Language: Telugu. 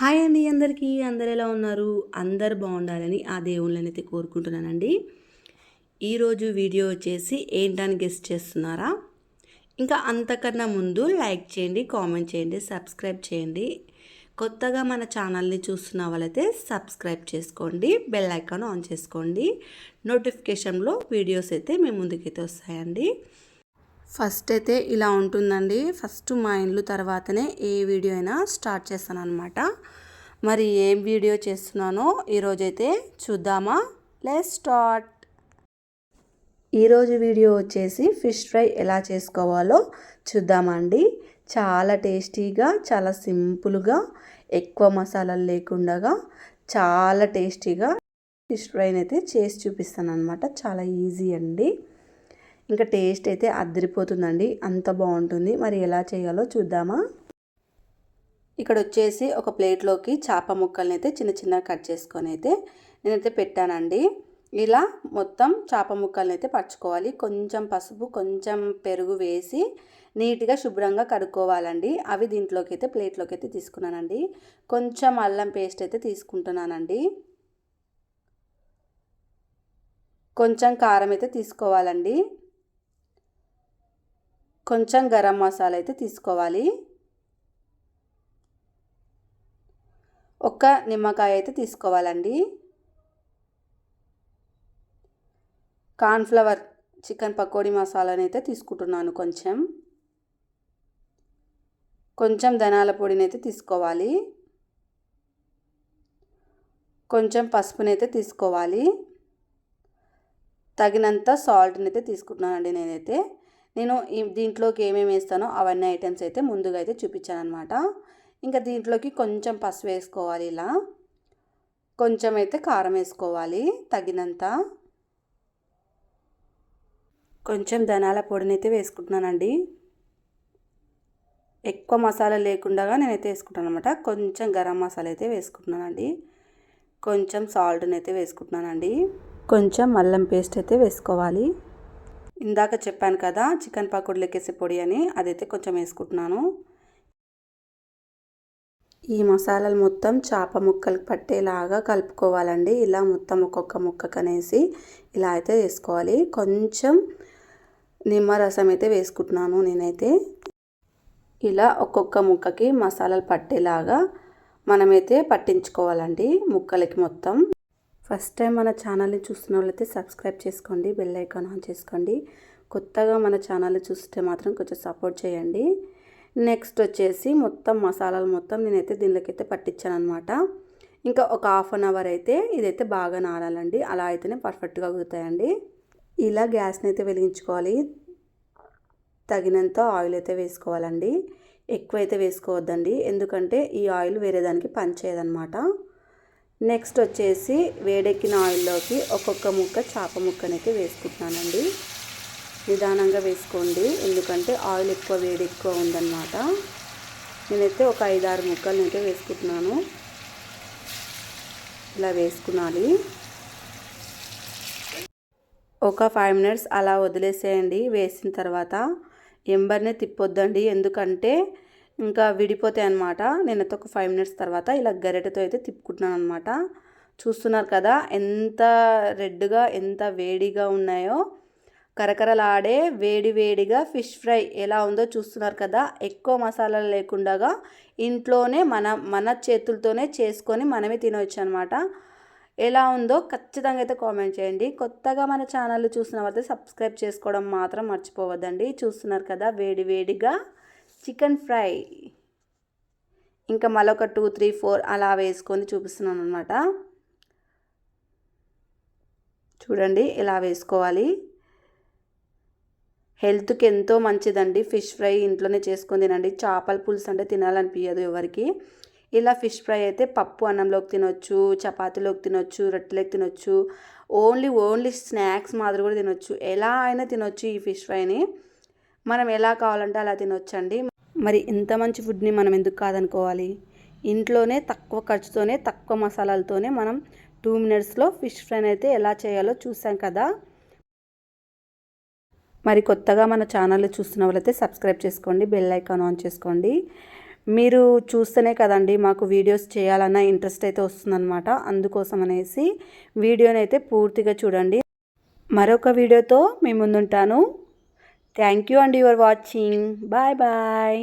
హాయ్ అండి అందరికీ. అందరు ఎలా ఉన్నారు? అందరు బాగుండాలని ఆ దేవుళ్ళని అయితే కోరుకుంటున్నానండి. ఈరోజు వీడియో వచ్చేసి ఏంటని గెస్ట్ చేస్తున్నారా? ఇంకా అంతకన్నా ముందు లైక్ చేయండి కామెంట్ చేయండి సబ్స్క్రైబ్ చేయండి. కొత్తగా మన ఛానల్ని చూస్తున్న వాళ్ళైతే సబ్స్క్రైబ్ చేసుకోండి బెల్ ఐకాన్ ఆన్ చేసుకోండి. నోటిఫికేషన్లో వీడియోస్ అయితే మీ ముందుకైతే వస్తాయండి. ఫస్ట్ అయితే ఇలా ఉంటుందండి. ఫస్ట్ మా ఇండ్లు తర్వాతనే ఏ వీడియో అయినా స్టార్ట్ చేస్తాను అనమాట మరి ఏం వీడియో చేస్తున్నానో ఈరోజైతే చూద్దామా? Let's start! ఈరోజు వీడియో వచ్చేసి ఫిష్ ఫ్రై ఎలా చేసుకోవాలో చూద్దామండి చాలా టేస్టీగా చాలా సింపుల్గా ఎక్కువ మసాలాలు లేకుండా చాలా టేస్టీగా ఫిష్ ఫ్రైని అయితే చేసి చూపిస్తాను అనమాట చాలా ఈజీ అండి. ఇంకా టేస్ట్ అయితే అద్దరిపోతుందండి అంత బాగుంటుంది. మరి ఎలా చేయాలో చూద్దామా? ఇక్కడ వచ్చేసి ఒక ప్లేట్లోకి చేప ముక్కల్ని అయితే చిన్న చిన్న కట్ చేసుకొని అయితే నేనైతే పెట్టానండి. ఇలా మొత్తం చేప ముక్కల్ని అయితే పరచుకోవాలి. కొంచెం పసుపు కొంచెం పెరుగు వేసి నీట్గా శుభ్రంగా కడుక్కోవాలండి. అవి దీంట్లోకి అయితే ప్లేట్లోకి అయితే తీసుకున్నానండి. కొంచెం అల్లం పేస్ట్ అయితే తీసుకుంటున్నానండి. కొంచెం కారం అయితే తీసుకోవాలండి. కొంచెం గరం మసాలా అయితే తీసుకోవాలి. ఒక్క నిమ్మకాయ అయితే తీసుకోవాలండి. కార్న్ఫ్లవర్ చికెన్ పకోడీ మసాలాని అయితే తీసుకుంటున్నాను కొంచెం. కొంచెం ధనాల పొడిని అయితే తీసుకోవాలి. కొంచెం పసుపునైతే తీసుకోవాలి. తగినంత సాల్ట్ని అయితే తీసుకుంటున్నానండి నేనైతే. నేను దీంట్లోకి ఏమేమి వేస్తానో అవన్నీ ఐటమ్స్ అయితే ముందుగా అయితే చూపించాను అనమాట ఇంకా దీంట్లోకి కొంచెం పసుపు వేసుకోవాలి ఇలా. కొంచెం అయితే కారం వేసుకోవాలి తగినంత. కొంచెం ధనాల పొడిని అయితే వేసుకుంటున్నానండి. ఎక్కువ మసాలా లేకుండా నేనైతే వేసుకుంటాను అనమాట కొంచెం గరం మసాలా అయితే వేసుకుంటున్నానండి. కొంచెం సాల్ట్ని అయితే వేసుకుంటున్నానండి. కొంచెం అల్లం పేస్ట్ అయితే వేసుకోవాలి. ఇందాక చెప్పాను కదా చికెన్ పకోడీ లెక్కేసే పొడి అని అదైతే కొంచెం వేసుకుంటున్నాను. ఈ మసాలాలు మొత్తం చేప ముక్కలకు పట్టేలాగా కలుపుకోవాలండి. ఇలా మొత్తం ఒక్కొక్క ముక్క కనేసి ఇలా అయితే వేసుకోవాలి. కొంచెం నిమ్మరసం అయితే వేసుకుంటున్నాను నేనైతే. ఇలా ఒక్కొక్క ముక్కకి మసాలాలు పట్టేలాగా మనమైతే పట్టించుకోవాలండి ముక్కలకి మొత్తం. ఫస్ట్ టైం మన ఛానల్ని చూస్తున్న వాళ్ళైతే సబ్స్క్రైబ్ చేసుకోండి బెల్ ఐకాన్ ఆన్ చేసుకోండి. కొత్తగా మన ఛానల్ని చూస్తే మాత్రం కొంచెం సపోర్ట్ చేయండి. నెక్స్ట్ వచ్చేసి మొత్తం మసాలాలు మొత్తం నేనైతే దీనిలోకైతే పట్టించాను అనమాట ఇంకా ఒక హాఫ్ అన్ అవర్ అయితే ఇదైతే బాగా నారాలండి. అలా అయితేనే పర్ఫెక్ట్గా కుదుతాయండి ఇలా గ్యాస్ని అయితే వెలిగించుకోవాలి. తగినంత ఆయిల్ అయితే వేసుకోవాలండి. ఎక్కువ అయితే వేసుకోవద్దండి. ఎందుకంటే ఈ ఆయిల్ వేరే దానికి పనిచేయదనమాట నెక్స్ట్ వచ్చేసి వేడెక్కిన ఆయిల్లోకి ఒక్కొక్క ముక్క చేప ముక్కనైతే వేసుకుంటున్నానండి. నిదానంగా వేసుకోండి. ఎందుకంటే ఆయిల్ ఎక్కువ వేడి ఎక్కువ ఉందన్నమాట. నేనైతే ఒక ఐదారు ముక్కలు అయితే వేసుకుంటున్నాను. ఇలా వేసుకున్నాలి ఒక ఫైవ్ మినిట్స్ అలా వదిలేసేయండి. వేసిన తర్వాత ఎంబర్నే తిప్పొద్దండి. ఎందుకంటే ఇంకా విడిపోతాయి అనమాట నేనైతే ఒక ఫైవ్ మినిట్స్ తర్వాత ఇలా గరిటెతో అయితే తిప్పుకుంటున్నాను అనమాట చూస్తున్నారు కదా ఎంత రెడ్గా ఎంత వేడిగా ఉన్నాయో. కరకరలాడే వేడి వేడిగా ఫిష్ ఫ్రై ఎలా ఉందో చూస్తున్నారు కదా. ఎక్కువ మసాలాలు లేకుండా ఇంట్లోనే మన మన చేతులతోనే చేసుకొని మనమే తినవచ్చు అనమాట ఎలా ఉందో ఖచ్చితంగా అయితే కామెంట్ చేయండి. కొత్తగా మన ఛానల్ చూసిన వాళ్ళైతే సబ్స్క్రైబ్ చేసుకోవడం మాత్రం మర్చిపోవద్దండి. చూస్తున్నారు కదా వేడి వేడిగా చికెన్ ఫ్రై. ఇంకా మరొక టూ త్రీ ఫోర్ అలా వేసుకొని చూపిస్తున్నాను అనమాట చూడండి ఇలా వేసుకోవాలి. హెల్త్కి ఎంతో మంచిదండి. ఫిష్ ఫ్రై ఇంట్లోనే చేసుకొని తినండి. చేపల పులుసు అంటే తినాలనిపించదు ఎవరికి. ఇలా ఫిష్ ఫ్రై అయితే పప్పు అన్నంలోకి తినొచ్చు చపాతీలోకి తినొచ్చు రొట్టెలోకి తినొచ్చు. ఓన్లీ ఓన్లీ స్నాక్స్ మాదిరి కూడా తినొచ్చు. ఎలా అయినా తినొచ్చు ఈ ఫిష్ ఫ్రైని. మనం ఎలా కావాలంటే అలా తినొచ్చండి. మరి ఇంత మంచి ఫుడ్ని మనం ఎందుకు కాదనుకోవాలి? ఇంట్లోనే తక్కువ ఖర్చుతోనే తక్కువ మసాలాలతోనే మనం టూ మినిట్స్లో ఫిష్ ఫ్రైని అయితే ఎలా చేయాలో చూసాం కదా? మరి కొత్తగా మన ఛానల్ చూస్తున్న వాళ్ళైతే సబ్స్క్రైబ్ చేసుకోండి బెల్ ఐకాన్ ఆన్ చేసుకోండి. మీరు చూస్తేనే కదండి మాకు వీడియోస్ చేయాలన్న ఇంట్రెస్ట్ అయితే వస్తుందన్నమాట. అందుకోసం అనేసి వీడియోని అయితే పూర్తిగా చూడండి. మరొక వీడియోతో మీ ముందుంటాను. థ్యాంక్ యూ అండి యువర్ వాచింగ్ బాయ్ బాయ్